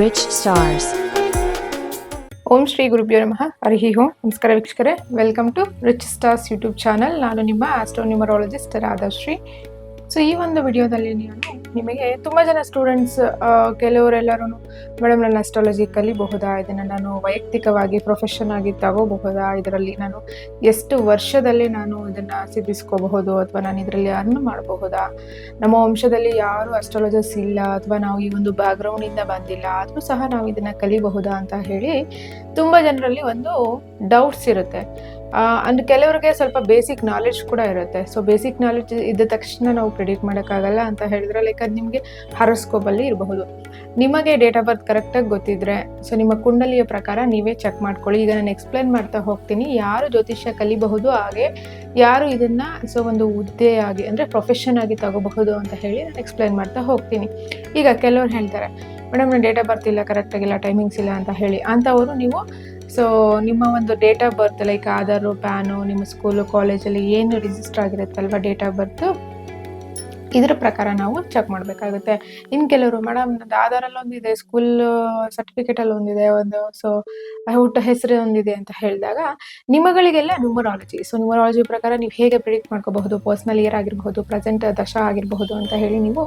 Rich Stars. ಓಂ ಶ್ರೀ ಗುರುಭ್ಯೋ ನಮಃ. ಹರಿ ಓಂ ನಮಸ್ಕಾರ ವೀಕ್ಷಕರೇ. Welcome to rich stars YouTube channel ನಾನು ನಿಮ್ಮ ಆಸ್ಟ್ರೋ ನ್ಯೂಮರಾಲಜಿಸ್ಟ್ ರಾಧಾಶ್ರೀ ಸೊ ಈ ಒಂದು ವಿಡಿಯೋದಲ್ಲಿ ನಾನು ನಿಮಗೆ ತುಂಬ ಜನ ಸ್ಟೂಡೆಂಟ್ಸ್ ಕೆಲವರೆಲ್ಲರೂ ಮೇಡಮ್ ನನ್ನ ಅಸ್ಟ್ರಾಲಜಿ ಕಲಿಬಹುದಾ ಇದನ್ನು ನಾನು ವೈಯಕ್ತಿಕವಾಗಿ ಪ್ರೊಫೆಷನ್ ಆಗಿ ತಗೋಬಹುದಾ? ಇದರಲ್ಲಿ ನಾನು ಎಷ್ಟು ವರ್ಷದಲ್ಲಿ ನಾನು ಇದನ್ನು ಸಿದ್ಧಿಸ್ಕೋಬಹುದು? ಅಥವಾ ನಾನು ಇದರಲ್ಲಿ ಅರ್ನ್ ಮಾಡಬಹುದಾ? ನಮ್ಮ ವಂಶದಲ್ಲಿ ಯಾರು ಅಸ್ಟ್ರಾಲಜರ್ಸ್ ಇಲ್ಲ? ಅಥವಾ ನಾವು ಈ ಒಂದು ಬ್ಯಾಕ್ಗ್ರೌಂಡಿಂದ ಬಂದಿಲ್ಲ? ಆದರೂ ಸಹ ನಾವು ಇದನ್ನು ಕಲಿಬಹುದಾ ಅಂತ ಹೇಳಿ ತುಂಬ ಜನರಲ್ಲಿ ಒಂದು ಡೌಟ್ಸ್ ಇರುತ್ತೆ. ಅಂದ್ರೆ ಕೆಲವರಿಗೆ ಸ್ವಲ್ಪ ಬೇಸಿಕ್ ನಾಲೆಡ್ಜ್ ಕೂಡ ಇರುತ್ತೆ. ಸೊ ಬೇಸಿಕ್ ನಾಲೆಡ್ಜ್ ಇದ್ದ ತಕ್ಷಣ ನಾವು ಪ್ರಿಡಿಕ್ಟ್ ಮಾಡೋಕ್ಕಾಗಲ್ಲ ಅಂತ ಹೇಳಿದ್ರೆ ಲೈಕ್ ಅದು ನಿಮಗೆ ಹರಸ್ಕೋಬಲ್ಲಿ ಇರಬಹುದು. ನಿಮಗೆ ಡೇಟ್ ಆಫ್ ಬರ್ತ್ ಕರೆಕ್ಟಾಗಿ ಗೊತ್ತಿದ್ರೆ ಸೊ ನಿಮ್ಮ ಕುಂಡಲಿಯ ಪ್ರಕಾರ ನೀವೇ ಚೆಕ್ ಮಾಡ್ಕೊಳ್ಳಿ. ಈಗ ನಾನು ಎಕ್ಸ್ಪ್ಲೈನ್ ಮಾಡ್ತಾ ಹೋಗ್ತೀನಿ, ಯಾರು ಜ್ಯೋತಿಷ್ಯ ಕಲಿಬಹುದು, ಹಾಗೆ ಯಾರು ಇದನ್ನ ಸೊ ಒಂದು ಹುದ್ದೆಯಾಗಿ ಅಂದರೆ ಪ್ರೊಫೆಷನ್ ಆಗಿ ತಗೋಬಹುದು ಅಂತ ಹೇಳಿ ನಾನು ಎಕ್ಸ್ಪ್ಲೈನ್ ಮಾಡ್ತಾ ಹೋಗ್ತೀನಿ. ಈಗ ಕೆಲವರು ಹೇಳ್ತಾರೆ, ಮೇಡಮ್, ನಾನು ಡೇಟ್ ಆಫ್ ಬರ್ತ್ ಇಲ್ಲ ಕರೆಕ್ಟಾಗಿಲ್ಲ ಟೈಮಿಂಗ್ಸ್ ಇಲ್ಲ ಅಂತ ಹೇಳಿ. ಅಂಥವರು ನೀವು ಸೊ ನಿಮ್ಮ ಒಂದು date of birth like Aadhaar PAN ನಿಮ್ಮ ಸ್ಕೂಲು ಕಾಲೇಜಲ್ಲಿ ಏನು ರಿಜಿಸ್ಟರ್ ಆಗಿರುತ್ತಲ್ವ ಡೇಟ್ ಆಫ್ ಬರ್ತ್ ಇದ್ರ ಪ್ರಕಾರ ನಾವು ಚೆಕ್ ಮಾಡಬೇಕಾಗುತ್ತೆ. ಇನ್ನು ಕೆಲವರು ಮೇಡಮ್ ಆಧಾರಲ್ಲಿ ಒಂದಿದೆ ಸ್ಕೂಲ್ ಸರ್ಟಿಫಿಕೇಟಲ್ಲಿ ಒಂದಿದೆ ಒಂದು ಸೊ ಹುಟ್ಟ ಹೆಸರು ಒಂದಿದೆ ಅಂತ ಹೇಳಿದಾಗ ನಿಮಗಳಿಗೆಲ್ಲ ನ್ಯೂಮರಾಲಜಿ ಸೊ ನ್ಯೂಮರಾಲಜಿ ಪ್ರಕಾರ ನೀವು ಹೇಗೆ ಪ್ರಿಡಿಕ್ಟ್ ಮಾಡ್ಕೋಬಹುದು ಪರ್ಸ್ನಲ್ ಇಯರ್ ಆಗಿರಬಹುದು ಪ್ರೆಸೆಂಟ್ ದಶ ಆಗಿರಬಹುದು ಅಂತ ಹೇಳಿ ನೀವು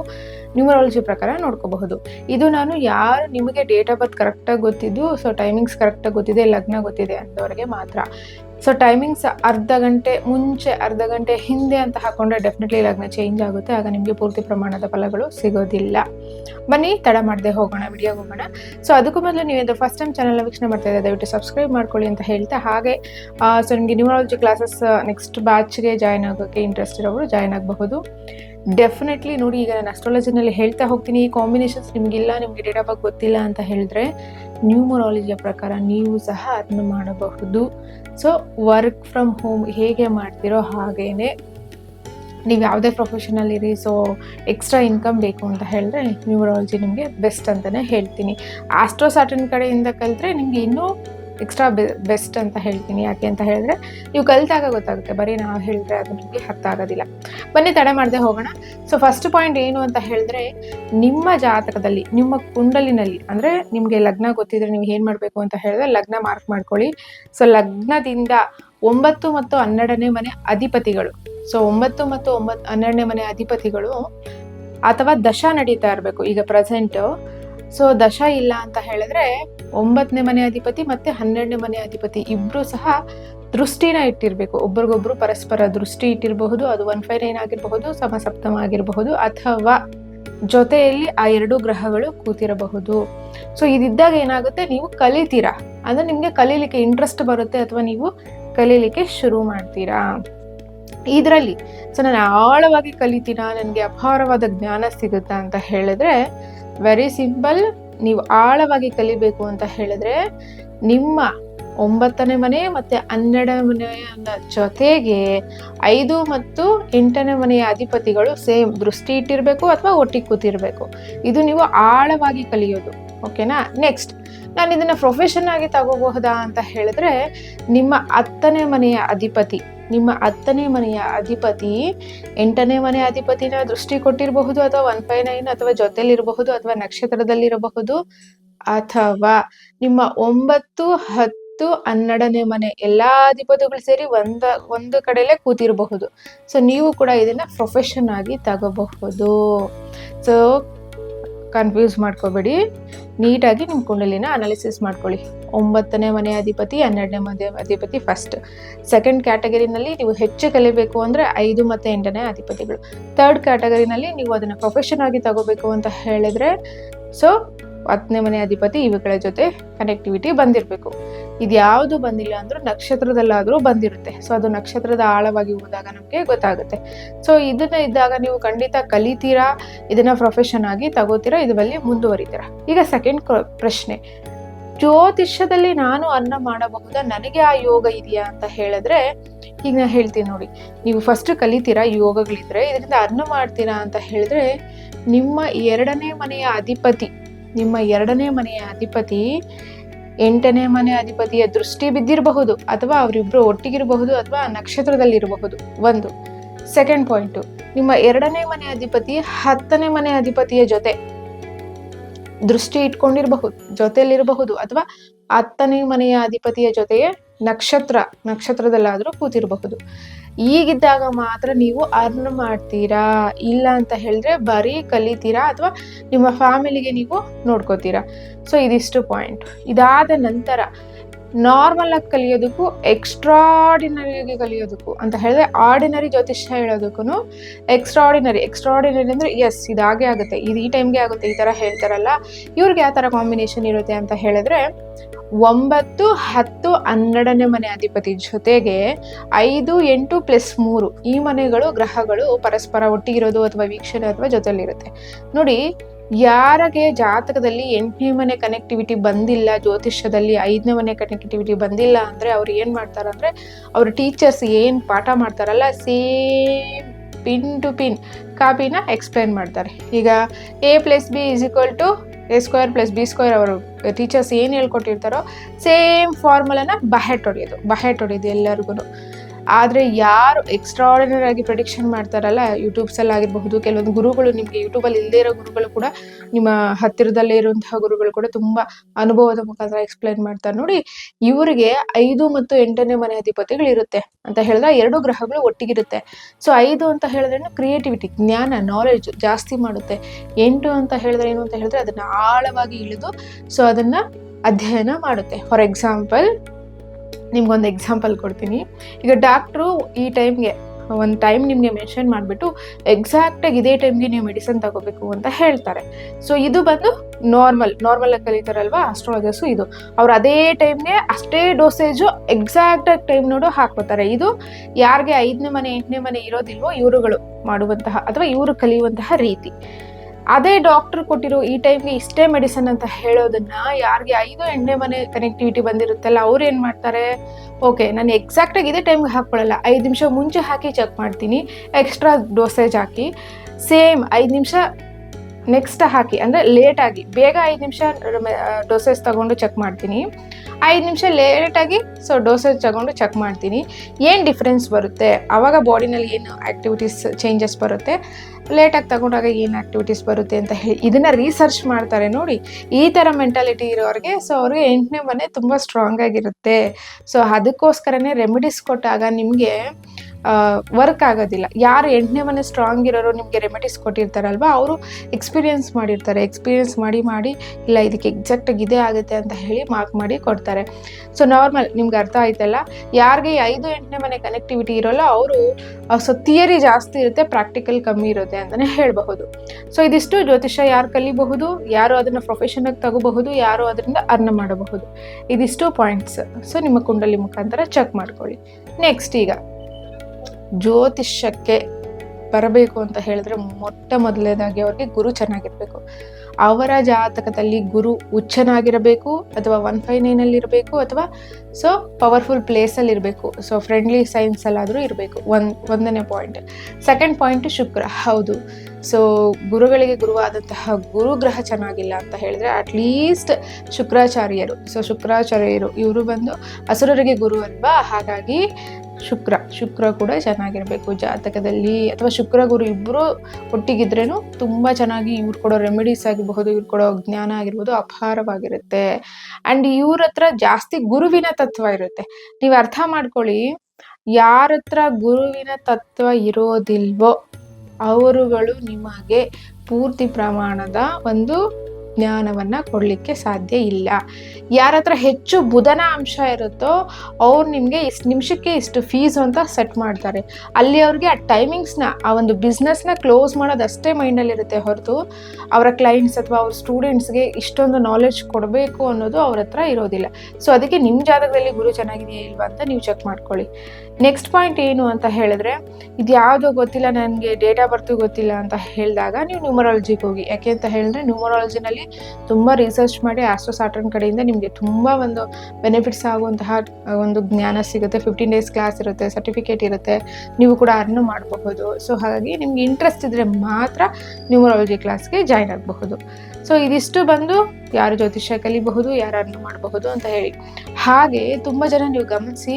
ನ್ಯೂಮರಾಲಜಿ ಪ್ರಕಾರ ನೋಡ್ಕೋಬಹುದು. ಇದು ನಾನು ಯಾರು ನಿಮಗೆ ಡೇಟ್ ಆಫ್ ಬರ್ತ್ ಕರೆಕ್ಟಾಗಿ ಗೊತ್ತಿದ್ದು ಸೊ ಟೈಮಿಂಗ್ಸ್ ಕರೆಕ್ಟಾಗಿ ಗೊತ್ತಿದೆ, ಲಗ್ನ ಗೊತ್ತಿದೆ ಅಂತವರಿಗೆ ಮಾತ್ರ. ಸೊ ಟೈಮಿಂಗ್ಸ್ ಅರ್ಧ ಗಂಟೆ ಮುಂಚೆ, ಅರ್ಧ ಗಂಟೆ ಹಿಂದೆ ಅಂತ ಹಾಕೊಂಡ್ರೆ ಡೆಫಿನೆಟ್ಲಿ ಲಗ್ನ ಚೇಂಜ್ ಆಗುತ್ತೆ. ಆಗ ನಿಮಗೆ ಪೂರ್ತಿ ಪ್ರಮಾಣದ ಫಲಗಳು ಸಿಗೋದಿಲ್ಲ. ಬನ್ನಿ, ತಡ ಮಾಡದೆ ಹೋಗೋಣ ವಿಡಿಯೋ ಹೋಗೋಣ ಸೊ ಅದಕ್ಕೂ ಮೊದಲು ನೀವು ಫಸ್ಟ್ ಟೈಮ್ ಚಾನಲ್ ವೀಕ್ಷಣೆ ಮಾಡ್ತಾ ಇದ್ದೆ ದಯವಿಟ್ಟು ಸಬ್ಸ್ಕ್ರೈಬ್ ಮಾಡ್ಕೊಳ್ಳಿ ಅಂತ ಹೇಳ್ತಾ, ಹಾಗೆ ಸೊ ನಿಮಗೆ ನ್ಯೂರಾಲಜಿ ಕ್ಲಾಸಸ್ ನೆಕ್ಸ್ಟ್ ಬ್ಯಾಚ್ಗೆ ಜಾಯ್ನ್ ಆಗೋಕ್ಕೆ ಇಂಟ್ರೆಸ್ಟ್ ಇರೋರು ಜಾಯ್ನ್ ಆಗಬಹುದು. ಡೆಫಿನೆಟ್ಲಿ ನೋಡಿ, ಈಗ ನಾನು ಅಸ್ಟ್ರಾಲಜಿನಲ್ಲಿ ಹೇಳ್ತಾ ಹೋಗ್ತೀನಿ. ಈ ಕಾಂಬಿನೇಷನ್ಸ್ ನಿಮಗಿಲ್ಲ, ನಿಮಗೆ ಡೇಟಾ ಬರ್ತ್ ಗೊತ್ತಿಲ್ಲ ಅಂತ ಹೇಳಿದ್ರೆ ನ್ಯೂಮರಾಲಜಿಯ ಪ್ರಕಾರ ನೀವು ಸಹ ಅದನ್ನು ಮಾಡಬಹುದು. ಸೊ ವರ್ಕ್ ಫ್ರಮ್ ಹೋಮ್ ಹೇಗೆ ಮಾಡ್ತೀರೋ ಹಾಗೇನೆ ನೀವು ಯಾವುದೇ ಪ್ರೊಫೆಷನಲ್ ಇರಿ ಸೊ ಎಕ್ಸ್ಟ್ರಾ ಇನ್ಕಮ್ ಬೇಕು ಅಂತ ಹೇಳಿದ್ರೆ ನ್ಯೂಮರಾಲಜಿ ನಿಮಗೆ ಬೆಸ್ಟ್ ಅಂತಲೇ ಹೇಳ್ತೀನಿ. ಆಸ್ಟ್ರೋಸಾಟನ್ ಕಡೆಯಿಂದ ಕಲಿತ್ರೆ ನಿಮಗೆ ಇನ್ನೂ ಎಕ್ಸ್ಟ್ರಾ ಬೆಸ್ಟ್ ಅಂತ ಹೇಳ್ತೀನಿ. ಯಾಕೆ ಅಂತ ಹೇಳಿದ್ರೆ, ನೀವು ಕಲಿತಾಗ ಗೊತ್ತಾಗುತ್ತೆ. ಬರೀ ನಾವು ಹೇಳಿದ್ರೆ ಅದು ನಿಮಗೆ ಅರ್ಥ ಆಗೋದಿಲ್ಲ. ಬನ್ನಿ, ತಡೆ ಮಾಡದೆ ಹೋಗೋಣ. ಸೊ ಫಸ್ಟ್ ಪಾಯಿಂಟ್ ಏನು ಅಂತ ಹೇಳಿದ್ರೆ, ನಿಮ್ಮ ಜಾತಕದಲ್ಲಿ, ನಿಮ್ಮ ಕುಂಡಲಿನಲ್ಲಿ, ಅಂದರೆ ನಿಮಗೆ ಲಗ್ನ ಗೊತ್ತಿದ್ರೆ ನೀವು ಏನು ಮಾಡಬೇಕು ಅಂತ ಹೇಳಿದ್ರೆ, ಲಗ್ನ ಮಾರ್ಕ್ ಮಾಡ್ಕೊಳ್ಳಿ. ಸೊ ಲಗ್ನದಿಂದ ಒಂಬತ್ತು ಮತ್ತು ಹನ್ನೆರಡನೇ ಮನೆ ಅಧಿಪತಿಗಳು. ಸೊ ಒಂಬತ್ತು ಮತ್ತು ಒಂಬತ್ತು ಹನ್ನೆರಡನೇ ಮನೆ ಅಧಿಪತಿಗಳು ಅಥವಾ ದಶ ನಡೀತಾ ಇರಬೇಕು. ಈಗ ಪ್ರೆಸೆಂಟು ಸೊ ದಶ ಇಲ್ಲ ಅಂತ ಹೇಳಿದ್ರೆ ಒಂಬತ್ತನೇ ಮನೆ ಅಧಿಪತಿ ಮತ್ತೆ ಹನ್ನೆರಡನೇ ಮನೆ ಅಧಿಪತಿ ಇಬ್ರು ಸಹ ದೃಷ್ಟಿನ ಇಟ್ಟಿರಬೇಕು. ಒಬ್ರಿಗೊಬ್ರು ಪರಸ್ಪರ ದೃಷ್ಟಿ ಇಟ್ಟಿರಬಹುದು ಅದು ಒನ್ ಫೈರ್ ನೈನ್ ಆಗಿರಬಹುದು ಸಮಸಪ್ತಮ ಆಗಿರಬಹುದು ಅಥವಾ ಜೊತೆಯಲ್ಲಿ ಆ ಎರಡು ಗ್ರಹಗಳು ಕೂತಿರಬಹುದು. ಸೊ ಇದಿದ್ದಾಗ ಏನಾಗುತ್ತೆ? ನೀವು ಕಲಿತೀರಾ? ಅಂದ್ರೆ ನಿಮಗೆ ಕಲೀಲಿಕ್ಕೆ ಇಂಟ್ರೆಸ್ಟ್ ಬರುತ್ತೆ ಅಥವಾ ನೀವು ಕಲೀಲಿಕ್ಕೆ ಶುರು ಮಾಡ್ತೀರಾ? ಇದರಲ್ಲಿ ಸೊ ನಾನು ಆಳವಾಗಿ ಕಲಿತೀನಾ? ನನಗೆ ಅಪಾರವಾದ ಜ್ಞಾನ ಸಿಗುತ್ತಾ ಅಂತ ಹೇಳಿದ್ರೆ ವೆರಿ ಸಿಂಪಲ್ ನೀವು ಆಳವಾಗಿ ಕಲಿಬೇಕು ಅಂತ ಹೇಳಿದ್ರೆ ನಿಮ್ಮ ಒಂಬತ್ತನೇ ಮನೆ ಮತ್ತೆ ಹನ್ನೆರಡನೇ ಮನೆಯ ಜೊತೆಗೆ ಐದು ಮತ್ತು ಎಂಟನೇ ಮನೆಯ ಅಧಿಪತಿಗಳು ಸೇಮ್ ದೃಷ್ಟಿ ಇಟ್ಟಿರಬೇಕು ಅಥವಾ ಒಟ್ಟಿಗೆ ಕೂತಿರಬೇಕು. ಇದು ನೀವು ಆಳವಾಗಿ ಕಲಿಯೋದು. ಓಕೆನಾ? ನೆಕ್ಸ್ಟ್ ನಾನು ಇದನ್ನ ಪ್ರೊಫೆಷನ್ ಆಗಿ ತಗೋಬಹುದಾ ಅಂತ ಹೇಳಿದ್ರೆ ನಿಮ್ಮ ಹತ್ತನೇ ಮನೆಯ ಅಧಿಪತಿ ನಿಮ್ಮ ಹತ್ತನೇ ಮನೆಯ ಅಧಿಪತಿ, ಎಂಟನೇ ಮನೆ ಅಧಿಪತಿನ ದೃಷ್ಟಿ ಕೊಟ್ಟಿರಬಹುದು ಅಥವಾ ಒನ್ ಫೈ ನೈನ್ ಅಥವಾ ಜೊತೆಲಿರಬಹುದು ಅಥವಾ ನಕ್ಷತ್ರದಲ್ಲಿರಬಹುದು. ಅಥವಾ ನಿಮ್ಮ ಒಂಬತ್ತು, ಹತ್ತು, ಹನ್ನೆರಡನೇ ಮನೆ ಎಲ್ಲಾ ಅಧಿಪತಿಗಳು ಸೇರಿ ಒಂದ, ಒಂದು ಕಡೆಯಲ್ಲೇ ಕೂತಿರಬಹುದು. ಸೊ ನೀವು ಕೂಡ ಇದನ್ನ ಪ್ರೊಫೆಷನ್ ಆಗಿ ತಗೋಬಹುದು. ಸೊ ಕನ್ಫ್ಯೂಸ್ ಮಾಡ್ಕೋಬೇಡಿ. ನೀಟಾಗಿ ನಿಮ್ಮ ಕುಂಡಲಿನ ಅನಾಲಿಸಿಸ್ ಮಾಡ್ಕೊಳ್ಳಿ. ಒಂಬತ್ತನೇ ಮನೆ ಅಧಿಪತಿ, ಹನ್ನೆರಡನೇ ಮನೆ ಅಧಿಪತಿ ಫಸ್ಟ್ ಸೆಕೆಂಡ್ ಕ್ಯಾಟಗರಿನಲ್ಲಿ ನೀವು ಹೆಚ್ಚು ಕಲಿಬೇಕು ಅಂದರೆ ಐದು ಮತ್ತು ಎಂಟನೇ ಅಧಿಪತಿಗಳು. ಥರ್ಡ್ ಕ್ಯಾಟಗರಿನಲ್ಲಿ ನೀವು ಅದನ್ನು ಪ್ರೊಫೆಷನ್ ಆಗಿ ತಗೋಬೇಕು ಅಂತ ಹೇಳಿದ್ರೆ ಸೊ ಹತ್ತನೇ ಮನೆ ಅಧಿಪತಿ ಇವುಗಳ ಜೊತೆ ಕನೆಕ್ಟಿವಿಟಿ ಬಂದಿರಬೇಕು. ಇದು ಯಾವುದು ಬಂದಿಲ್ಲ ಅಂದರೂ ನಕ್ಷತ್ರದಲ್ಲಾದರೂ ಬಂದಿರುತ್ತೆ. ಸೊ ಅದು ನಕ್ಷತ್ರದ ಆಳವಾಗಿ ಹೋದಾಗ ನಮಗೆ ಗೊತ್ತಾಗುತ್ತೆ. ಸೊ ಇದನ್ನ ಇದ್ದಾಗ ನೀವು ಖಂಡಿತ ಕಲಿತೀರಾ, ಇದನ್ನ ಪ್ರೊಫೆಷನ್ ಆಗಿ ತಗೋತೀರಾ, ಇದರಲ್ಲಿ ಮುಂದುವರಿತೀರಾ? ಈಗ ಸೆಕೆಂಡ್ ಪ್ರಶ್ನೆ. ಜ್ಯೋತಿಷ್ಯದಲ್ಲಿ ನಾನು ಅನ್ನ ಮಾಡಬಹುದಾ? ನನಗೆ ಆ ಯೋಗ ಇದೆಯಾ ಅಂತ ಹೇಳಿದ್ರೆ, ಈಗ ನಾನು ಹೇಳ್ತೀನಿ ನೋಡಿ. ನೀವು ಫಸ್ಟ್ ಕಲಿತೀರಾ ಯೋಗಗಳಿದ್ರೆ, ಇದರಿಂದ ಅನ್ನ ಮಾಡ್ತೀರಾ ಅಂತ ಹೇಳಿದ್ರೆ, ನಿಮ್ಮ ಎರಡನೇ ಮನೆಯ ಅಧಿಪತಿ, ನಿಮ್ಮ ಎರಡನೇ ಮನೆಯ ಅಧಿಪತಿ, ಎಂಟನೇ ಮನೆ ಅಧಿಪತಿಯ ದೃಷ್ಟಿ ಬಿದ್ದಿರಬಹುದು, ಅಥವಾ ಅವರಿಬ್ರು ಒಟ್ಟಿಗಿರಬಹುದು, ಅಥವಾ ನಕ್ಷತ್ರದಲ್ಲಿರಬಹುದು. ಒಂದು. ಸೆಕೆಂಡ್ ಪಾಯಿಂಟು ನಿಮ್ಮ ಎರಡನೇ ಮನೆ ಅಧಿಪತಿ ಹತ್ತನೇ ಮನೆ ಅಧಿಪತಿಯ ಜೊತೆ. ದೃಷ್ಟಿ ಇಟ್ಕೊಂಡಿರಬಹುದು, ಜೊತೆಯಲ್ಲಿರಬಹುದು, ಅಥವಾ ಹತ್ತನೇ ಮನೆಯ ಅಧಿಪತಿಯ ಜೊತೆಗೆ ನಕ್ಷತ್ರ, ನಕ್ಷತ್ರದಲ್ಲಾದರೂ ಕೂತಿರಬಹುದು. ಈಗಿದ್ದಾಗ ಮಾತ್ರ ನೀವು ಅರ್ನ್ ಮಾಡ್ತೀರಾ, ಇಲ್ಲ ಅಂತ ಹೇಳಿದ್ರೆ ಬರೀ ಕಲಿತೀರಾ, ಅಥವಾ ನಿಮ್ಮ ಫ್ಯಾಮಿಲಿಗೆ ನೀವು ನೋಡ್ಕೋತೀರಾ? ಸೊ ಇದಿಷ್ಟು ಪಾಯಿಂಟ್ ಇದಾದ ನಂತರ ನಾರ್ಮಲ್ ಆಗಿ ಕಲಿಯೋದಕ್ಕೂ ಎಕ್ಸ್ಟ್ರಾಡಿನರಿಯಾಗಿ ಕಲಿಯೋದಕ್ಕೂ ಅಂತ ಹೇಳಿದ್ರೆ ಆರ್ಡಿನರಿ ಜ್ಯೋತಿಷ್ಯ ಹೇಳೋದಕ್ಕೂ ಎಕ್ಸ್ಟ್ರಾಡಿನರಿ ಎಕ್ಸ್ಟ್ರಾಡಿನರಿ ಅಂದರೆ ಎಸ್ ಇದಾಗೆ ಆಗುತ್ತೆ. ಇದು ಈ ಟೈಮ್ಗೆ ಆಗುತ್ತೆ, ಈ ಥರ ಹೇಳ್ತಾರಲ್ಲ. ಇವ್ರಿಗೆ ಯಾವ ಥರ ಕಾಂಬಿನೇಷನ್ ಇರುತ್ತೆ ಅಂತ ಹೇಳಿದ್ರೆ, ಒಂಬತ್ತು, ಹತ್ತು, ಹನ್ನೆರಡನೇ ಮನೆ ಅಧಿಪತಿ ಜೊತೆಗೆ ಐದು, ಎಂಟು ಪ್ಲಸ್ ಮೂರು ಈ ಮನೆಗಳು, ಗ್ರಹಗಳು ಪರಸ್ಪರ ಒಟ್ಟಿಗಿರೋದು ಅಥವಾ ವೀಕ್ಷಣೆ ಅಥವಾ ಜೊತೆಲಿರುತ್ತೆ ನೋಡಿ ಯಾರಿಗೆ ಜಾತಕದಲ್ಲಿ ಎಂಟನೇ ಮನೆ ಕನೆಕ್ಟಿವಿಟಿ ಬಂದಿಲ್ಲ, ಜ್ಯೋತಿಷ್ಯದಲ್ಲಿ ಐದನೇ ಮನೆ ಕನೆಕ್ಟಿವಿಟಿ ಬಂದಿಲ್ಲ ಅಂದರೆ ಅವ್ರು ಏನು ಮಾಡ್ತಾರಂದ್ರೆ ಅವ್ರ ಟೀಚರ್ಸ್ ಏನು ಪಾಠ ಮಾಡ್ತಾರಲ್ಲ ಸೇಮ್ ಪಿನ್ ಟು ಪಿನ್ ಕಾಪಿನ ಎಕ್ಸ್ಪ್ಲೈನ್ ಮಾಡ್ತಾರೆ. ಈಗ A plus B is equal to A square plus B square ಅವರು ಟೀಚರ್ಸ್ ಏನು ಹೇಳ್ಕೊಟ್ಟಿರ್ತಾರೋ ಸೇಮ್ ಫಾರ್ಮುಲಾನ ಬಹೆಟ್ ಹೊಡೆಯೋದು ಬಹೆಟ್ ಹೊಡೆಯೋದು ಎಲ್ಲರಿಗೂ ಆದರೆ ಯಾರು ಎಕ್ಸ್ಟ್ರಾರ್ಡಿನರಿ ಆಗಿ ಪ್ರೊಡಿಕ್ಷನ್ ಮಾಡ್ತಾರಲ್ಲ ಯೂಟ್ಯೂಬ್ಸಲ್ಲಿ ಆಗಿರಬಹುದು, ಕೆಲವೊಂದು ಗುರುಗಳು ನಿಮಗೆ ಯೂಟ್ಯೂಬಲ್ಲಿ ಇಲ್ಲದೇ ಇರೋ ಗುರುಗಳು ಕೂಡ ನಿಮ್ಮ ಹತ್ತಿರದಲ್ಲೇ ಇರುವಂತಹ ಗುರುಗಳು ಕೂಡ ತುಂಬ ಅನುಭವದ ಮುಖಾಂತರ ಎಕ್ಸ್ಪ್ಲೈನ್ ಮಾಡ್ತಾರೆ. ನೋಡಿ, ಇವರಿಗೆ ಐದು ಮತ್ತು ಎಂಟನೇ ಮನೆ ಅಧಿಪತಿಗಳು ಇರುತ್ತೆ ಅಂತ ಹೇಳಿದ್ರೆ ಎರಡು ಗ್ರಹಗಳು ಒಟ್ಟಿಗಿರುತ್ತೆ. ಸೊ ಐದು ಅಂತ ಹೇಳಿದ್ರೆ ಕ್ರಿಯೇಟಿವಿಟಿ ಜ್ಞಾನ ನಾಲೆಜ್ ಜಾಸ್ತಿ ಮಾಡುತ್ತೆ. ಎಂಟು ಅಂತ ಹೇಳಿದ್ರೆ ಏನು ಅಂತ ಹೇಳಿದ್ರೆ ಅದನ್ನ ಆಳವಾಗಿ ಇಳಿದು ಸೊ ಅದನ್ನ ಅಧ್ಯಯನ ಮಾಡುತ್ತೆ. ಫಾರ್ ಎಕ್ಸಾಂಪಲ್ ನಿಮ್ಗೊಂದು ಎಕ್ಸಾಂಪಲ್ ಕೊಡ್ತೀನಿ. ಈಗ ಡಾಕ್ಟ್ರು ಈ ಟೈಮ್ಗೆ ಒಂದು ಟೈಮ್ ನಿಮಗೆ ಮೆನ್ಷನ್ ಮಾಡಿಬಿಟ್ಟು ಎಕ್ಸಾಕ್ಟಾಗಿ ಇದೇ ಟೈಮ್ಗೆ ನೀವು ಮೆಡಿಸನ್ ತಗೋಬೇಕು ಅಂತ ಹೇಳ್ತಾರೆ. ಸೊ ಇದು ಬಂದು ನಾರ್ಮಲ್ ನಾರ್ಮಲ್ ಆಗಿ ಕಲಿತಾರಲ್ವಾ ಅಸ್ಟ್ರಾಲಜರ್ಸು ಇದು. ಅವ್ರು ಅದೇ ಟೈಮ್ಗೆ ಅಷ್ಟೇ ಡೋಸೇಜು ಎಕ್ಸಾಕ್ಟಾಗಿ ಟೈಮ್ ನೋಡು ಹಾಕ್ಕೋತಾರೆ. ಇದು ಯಾರಿಗೆ ಐದನೇ ಮನೆ, ಎಂಟನೇ ಮನೆ ಇರೋದಿಲ್ವೋ, ಇವರುಗಳು ಮಾಡುವಂತಹ ಅಥವಾ ಇವರು ಕಲಿಯುವಂತಹ ರೀತಿ. ಅದೇ ಡಾಕ್ಟರ್ ಕೊಟ್ಟಿರೋ ಈ ಟೈಮ್ಗೆ ಇಷ್ಟೇ ಮೆಡಿಸನ್ ಅಂತ ಹೇಳೋದನ್ನ ಯಾರಿಗೆ ಐದು ಎಣ್ಣೆ ಮನೆ ಕನೆಕ್ಟಿವಿಟಿ ಬಂದಿರುತ್ತಲ್ಲ ಅವ್ರು ಏನು ಮಾಡ್ತಾರೆ? ಓಕೆ ನಾನು ಎಕ್ಸಾಕ್ಟಾಗಿ ಇದೇ ಟೈಮ್ಗೆ ಹಾಕ್ಕೊಳ್ಳಲ್ಲ ಐದು ನಿಮಿಷ ಮುಂಚೆ ಹಾಕಿ ಚೆಕ್ ಮಾಡ್ತೀನಿ. ಎಕ್ಸ್ಟ್ರಾ ಡೋಸೇಜ್ ಹಾಕಿ. ಸೇಮ್ ಐದು ನಿಮಿಷ ನೆಕ್ಸ್ಟ್ ಹಾಕಿ, ಅಂದರೆ ಲೇಟಾಗಿ ಬೇಗ ಐದು ನಿಮಿಷ ಡೋಸೆಸ್ ತಗೊಂಡು ಚೆಕ್ ಮಾಡ್ತೀನಿ. ಐದು ನಿಮಿಷ ಲೇಟಾಗಿ ಸೊ ಡೋಸೇಜ್ ತಗೊಂಡು ಚೆಕ್ ಮಾಡ್ತೀನಿ. ಏನು ಡಿಫ್ರೆನ್ಸ್ ಬರುತ್ತೆ? ಆವಾಗ ಬಾಡಿನಲ್ಲಿ ಏನು ಆ್ಯಕ್ಟಿವಿಟೀಸ್ ಚೇಂಜಸ್ ಬರುತ್ತೆ? ಲೇಟಾಗಿ ತಗೊಂಡಾಗ ಏನು ಆ್ಯಕ್ಟಿವಿಟೀಸ್ ಬರುತ್ತೆ ಅಂತ ಹೇಳಿ, ಇದನ್ನು ರಿಸರ್ಚ್ ಮಾಡ್ತಾರೆ ನೋಡಿ. ಈ ಥರ ಮೆಂಟಾಲಿಟಿ ಇರೋರಿಗೆ ಸೊ ಅವ್ರಿಗೆ ಎಂಟನೇ ಮನೆ ತುಂಬ ಸ್ಟ್ರಾಂಗ್ ಆಗಿರುತ್ತೆ. ಸೊ ಅದಕ್ಕೋಸ್ಕರನೇ ರೆಮಿಡೀಸ್ ಕೊಟ್ಟಾಗ ನಿಮಗೆ ವರ್ಕ್ ಆಗೋದಿಲ್ಲ. ಯಾರು ಎಂಟನೇ ಮನೆ ಸ್ಟ್ರಾಂಗ್ ಇರೋರು ನಿಮಗೆ ರೆಮಿಡೀಸ್ ಕೊಟ್ಟಿರ್ತಾರಲ್ವ, ಅವರು ಎಕ್ಸ್ಪೀರಿಯೆನ್ಸ್ ಮಾಡಿರ್ತಾರೆ. ಎಕ್ಸ್ಪೀರಿಯೆನ್ಸ್ ಮಾಡಿ ಮಾಡಿ, ಇಲ್ಲ ಇದಕ್ಕೆ ಎಕ್ಸಾಕ್ಟಾಗಿ ಇದೇ ಆಗುತ್ತೆ ಅಂತ ಹೇಳಿ ಮಾರ್ಕ್ ಮಾಡಿ ಕೊಡ್ತಾರೆ. ಸೊ ನಾರ್ಮಲ್ ನಿಮ್ಗೆ ಅರ್ಥ ಆಯ್ತಲ್ಲ? ಯಾರಿಗೆ ಐದು ಎಂಟನೇ ಮನೆ ಕನೆಕ್ಟಿವಿಟಿ ಇರೋಲ್ಲ ಅವರು ಸೊ ಥಿಯರಿ ಜಾಸ್ತಿ ಇರುತ್ತೆ ಪ್ರಾಕ್ಟಿಕಲ್ ಕಮ್ಮಿ ಇರುತ್ತೆ ಅಂತಲೇ ಹೇಳಬಹುದು. ಸೊ ಇದಿಷ್ಟು ಜ್ಯೋತಿಷ್ಯ ಯಾರು ಕಲಿಬಹುದು, ಯಾರು ಅದನ್ನು ಪ್ರೊಫೆಷನಾಗಿ ತಗೋಬಹುದು, ಯಾರು ಅದರಿಂದ ಅರ್ನ್ ಮಾಡಬಹುದು. ಇದಿಷ್ಟು ಪಾಯಿಂಟ್ಸ್ ಸೊ ನಿಮ್ಮ ಕುಂಡಲಿ ಮುಖಾಂತರ ಚೆಕ್ ಮಾಡ್ಕೊಳ್ಳಿ. ನೆಕ್ಸ್ಟ್ ಈಗ. ಜ್ಯೋತಿಷ್ಯಕ್ಕೆ ಬರಬೇಕು ಅಂತ ಹೇಳಿದ್ರೆ ಮೊಟ್ಟ ಮೊದಲನೇದಾಗಿ ಅವ್ರಿಗೆ ಗುರು ಚೆನ್ನಾಗಿರ್ಬೇಕು. ಅವರ ಜಾತಕದಲ್ಲಿ ಗುರು ಉಚ್ಚನಾಗಿರಬೇಕು ಅಥವಾ ಒನ್ ಫೈ ನೈನಲ್ಲಿ ಇರಬೇಕು ಅಥವಾ ಸೊ ಪವರ್ಫುಲ್ ಪ್ಲೇಸಲ್ಲಿ ಇರಬೇಕು. ಸೊ ಫ್ರೆಂಡ್ಲಿ ಸೈನ್ಸಲ್ಲಾದರೂ ಇರಬೇಕು. ಒಂದು, ಒಂದನೇ ಪಾಯಿಂಟ್ ಸೆಕೆಂಡ್ ಪಾಯಿಂಟ್ ಶುಕ್ರ. ಹೌದು. ಸೊ ಗುರುಗಳಿಗೆ ಗುರುವಾದಂತಹ ಗುರುಗ್ರಹ ಚೆನ್ನಾಗಿಲ್ಲ ಅಂತ ಹೇಳಿದ್ರೆ ಅಟ್ಲೀಸ್ಟ್ ಶುಕ್ರಾಚಾರ್ಯರು. ಸೊ ಶುಕ್ರಾಚಾರ್ಯರು ಇವರು ಬಂದು ಅಸುರರಿಗೆ ಗುರು ಅಲ್ವಾ? ಹಾಗಾಗಿ ಶುಕ್ರ ಶುಕ್ರ ಕೂಡ ಚೆನ್ನಾಗಿರಬೇಕು ಜಾತಕದಲ್ಲಿ. ಅಥವಾ ಶುಕ್ರ ಗುರು ಇಬ್ಬರು ಒಟ್ಟಿಗಿದ್ರೇನು ತುಂಬ ಚೆನ್ನಾಗಿ ಇವ್ರು ಕೊಡೋ ರೆಮಿಡೀಸ್ ಆಗಿರಬಹುದು, ಇವ್ರು ಕೊಡೋ ಜ್ಞಾನ ಆಗಿರ್ಬೋದು ಅಪಾರವಾಗಿರುತ್ತೆ. ಆ್ಯಂಡ್ ಇವ್ರ ಹತ್ರ ಜಾಸ್ತಿ ಗುರುವಿನ ತತ್ವ ಇರುತ್ತೆ. ನೀವು ಅರ್ಥ ಮಾಡ್ಕೊಳ್ಳಿ ಯಾರ ಹತ್ರ ಗುರುವಿನ ತತ್ವ ಇರೋದಿಲ್ವೋ, ಅವರುಗಳು ನಿಮಗೆ ಪೂರ್ತಿ ಪ್ರಮಾಣದ ಒಂದು ಜ್ಞಾನವನ್ನು ಕೊಡಲಿಕ್ಕೆ ಸಾಧ್ಯ ಇಲ್ಲ. ಯಾರ ಹತ್ರ ಹೆಚ್ಚು ಬುಧನ ಅಂಶ ಇರುತ್ತೋ ಅವ್ರು ನಿಮಗೆ ಇಷ್ಟು ನಿಮಿಷಕ್ಕೆ ಇಷ್ಟು ಫೀಸ್ ಅಂತ ಸೆಟ್ ಮಾಡ್ತಾರೆ. ಅಲ್ಲಿ ಅವ್ರಿಗೆ ಆ ಟೈಮಿಂಗ್ಸ್ನ ಆ ಒಂದು ಬಿಸ್ನೆಸ್ನ ಕ್ಲೋಸ್ ಮಾಡೋದು ಅಷ್ಟೇ ಮೈಂಡಲ್ಲಿರುತ್ತೆ ಹೊರತು ಅವರ ಕ್ಲೈಂಟ್ಸ್ ಅಥವಾ ಅವ್ರ ಸ್ಟೂಡೆಂಟ್ಸ್ಗೆ ಇಷ್ಟೊಂದು ನಾಲೆಜ್ ಕೊಡಬೇಕು ಅನ್ನೋದು ಅವ್ರ ಹತ್ರ ಇರೋದಿಲ್ಲ. ಸೊ ಅದಕ್ಕೆ ನಿಮ್ಮ ಜಾತಕದಲ್ಲಿ ಗುರು ಚೆನ್ನಾಗಿದೆಯಾ ಇಲ್ವಾ ಅಂತ ನೀವು ಚೆಕ್ ಮಾಡ್ಕೊಳ್ಳಿ. ನೆಕ್ಸ್ಟ್ ಪಾಯಿಂಟ್ ಏನು ಅಂತ ಹೇಳಿದ್ರೆ, ಇದು ಯಾವುದೋ ಗೊತ್ತಿಲ್ಲ, ನನಗೆ ಡೇಟಾ ಬರ್ತು ಗೊತ್ತಿಲ್ಲ ಅಂತ ಹೇಳಿದಾಗ ನೀವು ನ್ಯೂಮರಾಲಜಿಗೆ ಹೋಗಿ. ಯಾಕೆ ಅಂತ ಹೇಳಿದ್ರೆ ನ್ಯೂಮರಾಲಜಿನಲ್ಲಿ ತುಂಬ ರಿಸರ್ಚ್ ಮಾಡಿ ಆಸ್ಟ್ರೋ ಸಾಟರ್ನ್ ಕಡೆಯಿಂದ ನಿಮಗೆ ತುಂಬ ಒಂದು ಬೆನಿಫಿಟ್ಸ್ ಆಗುವಂತಹ ಒಂದು ಜ್ಞಾನ ಸಿಗುತ್ತೆ. ಫಿಫ್ಟೀನ್ ಡೇಸ್ ಕ್ಲಾಸ್ ಇರುತ್ತೆ ಸರ್ಟಿಫಿಕೇಟ್ ಇರುತ್ತೆ, ನೀವು ಕೂಡ ಅರ್ನ್ ಮಾಡಬಹುದು. ಸೊ ಹಾಗಾಗಿ ನಿಮ್ಗೆ ಇಂಟ್ರೆಸ್ಟ್ ಇದ್ದರೆ ಮಾತ್ರ ನ್ಯೂಮರಾಲಜಿ ಕ್ಲಾಸ್ಗೆ ಜಾಯ್ನ್ ಆಗಬಹುದು. ಸೊ ಇದಿಷ್ಟು ಬಂದು ಯಾರು ಜ್ಯೋತಿಷ್ಯ ಕಲಿಬಹುದು ಯಾರು ಅರ್ನ್ ಮಾಡಬಹುದು ಅಂತ ಹೇಳಿ. ಹಾಗೆ ತುಂಬ ಜನ ನೀವು ಗಮನಿಸಿ,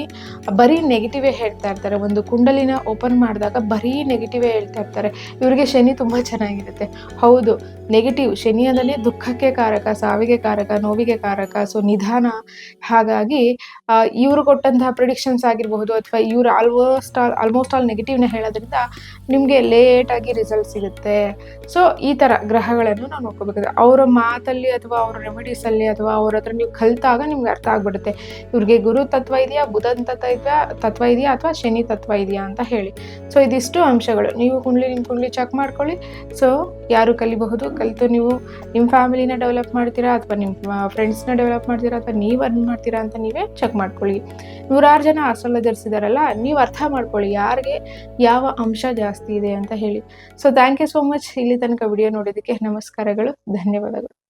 ಬರೀ ನೆಗೆಟಿವೇ ಹೇಳ್ತಾ ಇರ್ತಾರೆ. ಒಂದು ಕುಂಡಲಿನ ಓಪನ್ ಮಾಡಿದಾಗ ಬರೀ ನೆಗೆಟಿವೇ ಹೇಳ್ತಾ ಇರ್ತಾರೆ. ಇವರಿಗೆ ಶನಿ ತುಂಬ ಚೆನ್ನಾಗಿರುತ್ತೆ. ಹೌದು ನೆಗೆಟಿವ್ ಶನಿ ಅಂದರೆ ದುಃಖಕ್ಕೆ ಕಾರಕ, ಸಾವಿಗೆ ಕಾರಕ, ನೋವಿಗೆ ಕಾರಕ ಸೊ ನಿಧಾನ. ಹಾಗಾಗಿ ಇವರು ಕೊಟ್ಟಂತಹ ಪ್ರಿಡಿಕ್ಷನ್ಸ್ ಆಗಿರಬಹುದು ಅಥವಾ ಇವರು ಆಲ್ಮೋಸ್ಟ್ ಆಲ್ ಆಲ್ಮೋಸ್ಟ್ ಆಲ್ ನೆಗೆಟಿವ್ನ ಹೇಳೋದ್ರಿಂದ ನಿಮಗೆ ಲೇಟಾಗಿ ರಿಸಲ್ಟ್ ಸಿಗುತ್ತೆ. ಸೊ ಈ ಥರ ಗ್ರಹಗಳನ್ನು ನಾವು ನೋಡ್ಕೋಬೇಕು ಅವರ ಮಾತಲ್ಲಿ ಅಥವಾ ಅವರ ರೆಮಿಡೀಸಲ್ಲಿ ಅಥವಾ ಅವ್ರ ಹತ್ರ ನೀವು ಕಲಿತಾಗ ನಿಮ್ಗೆ ಅರ್ಥ ಆಗ್ಬಿಡುತ್ತೆ. ಇವ್ರಿಗೆ ಗುರು ತತ್ವ ಇದೆಯಾ, ಬುಧನ್ ತತ್ವ ಇದೆಯಾ, ತತ್ವ ಇದೆಯಾ ಅಥವಾ ಶನಿ ತತ್ವ ಇದೆಯಾ ಅಂತ ಹೇಳಿ. ಸೊ ಇದಿಷ್ಟು ಅಂಶಗಳು. ನೀವು ಕುಂಡ್ಲಿ ನಿಮ್ಮ ಕುಂಡ್ಲಿ ಚೆಕ್ ಮಾಡ್ಕೊಳ್ಳಿ. ಸೊ ಯಾರು ಕಲಿಬಹುದು? ಕಲಿತು ನೀವು ನಿಮ್ಮ ಫ್ಯಾಮಿಲಿನ ಡೆವಲಪ್ ಮಾಡ್ತೀರಾ ಅಥವಾ ನಿಮ್ಮ ಫ್ರೆಂಡ್ಸ್ನ ಡೆವಲಪ್ ಮಾಡ್ತೀರಾ ಅಥವಾ ನೀವು ಅರ್ನ್ ಮಾಡ್ತೀರಾ ಅಂತ ನೀವೇ ಚೆಕ್ ಮಾಡ್ಕೊಳ್ಳಿ. ನೂರಾರು ಜನ ಆಸ್ಟ್ರಾಲಜರ್ಸ್ ಇದ್ದಾರಲ್ಲ ನೀವು ಅರ್ಥ ಮಾಡ್ಕೊಳ್ಳಿ ಯಾರಿಗೆ ಯಾವ ಅಂಶ ಜಾಸ್ತಿ ಇದೆ ಅಂತ ಹೇಳಿ. So thank you so much ಇಲ್ಲಿ ತನಕ ವಿಡಿಯೋ ನೋಡೋದಕ್ಕೆ ನಮಸ್ಕಾರಗಳು. ಧನ್ಯವಾದಗಳು.